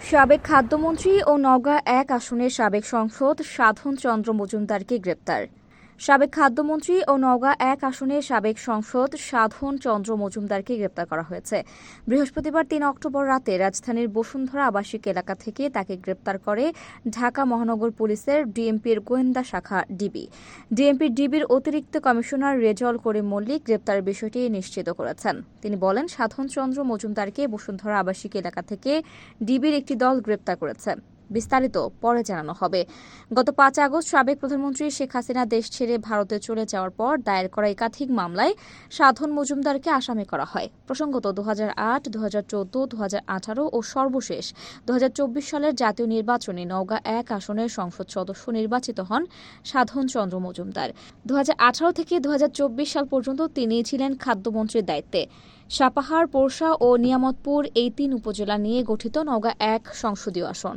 সাবেক খাদ্যমন্ত্রী ও নওগাঁ এক আসনের সাবেক সংসদ সাধন চন্দ্র মজুমদারকে গ্রেপ্তার। সাবেক খাদ্যমন্ত্রী ও নওগাঁ এক আসনের সাবেক সংসদ সাধন চন্দ্র মজুমদারকে গ্রেপ্তার করা হয়েছে। বৃহস্পতিবার তিন অক্টোবর রাতে রাজধানীর বসুন্ধরা আবাসিক এলাকা থেকে তাকে গ্রেপ্তার করে ঢাকা মহানগর পুলিশের ডিএমপির গোয়েন্দা শাখা ডিবি। ডিএমপির ডিবির অতিরিক্ত কমিশনার রেজল করিম মল্লিক গ্রেপ্তারের বিষয়টি নিশ্চিত করেছেন। তিনি বলেন, সাধন চন্দ্র মজুমদারকে বসুন্ধরা আবাসিক এলাকা থেকে ডিবির একটি দল গ্রেপ্তার করেছে। বিস্তারিত পরে জানানো হবে। গত পাঁচ আগস্ট সাবেক প্রধানমন্ত্রী শেখ হাসিনা দেশ ছেড়ে ভারতে চলে যাওয়ার পর দায়ের করা একাধিক মামলায় সাধন মজুমদারকে আসামি করা হয়। প্রসঙ্গত দু আট হাজার চোদ্দ দু আঠারো ও সর্বশেষ দু চব্বিশ সালের জাতীয় নির্বাচনে নওগাঁ এক আসনের সংসদ সদস্য নির্বাচিত হন সাধন চন্দ্র মজুমদার। দুহাজার আঠারো থেকে দু হাজার চব্বিশ সাল পর্যন্ত তিনি ছিলেন খাদ্যমন্ত্রীর দায়িত্বে। সাপাহার, পোরশা ও নিয়ামতপুর এই তিন উপজেলা নিয়ে গঠিত নওগাঁ এক সংসদীয় আসন।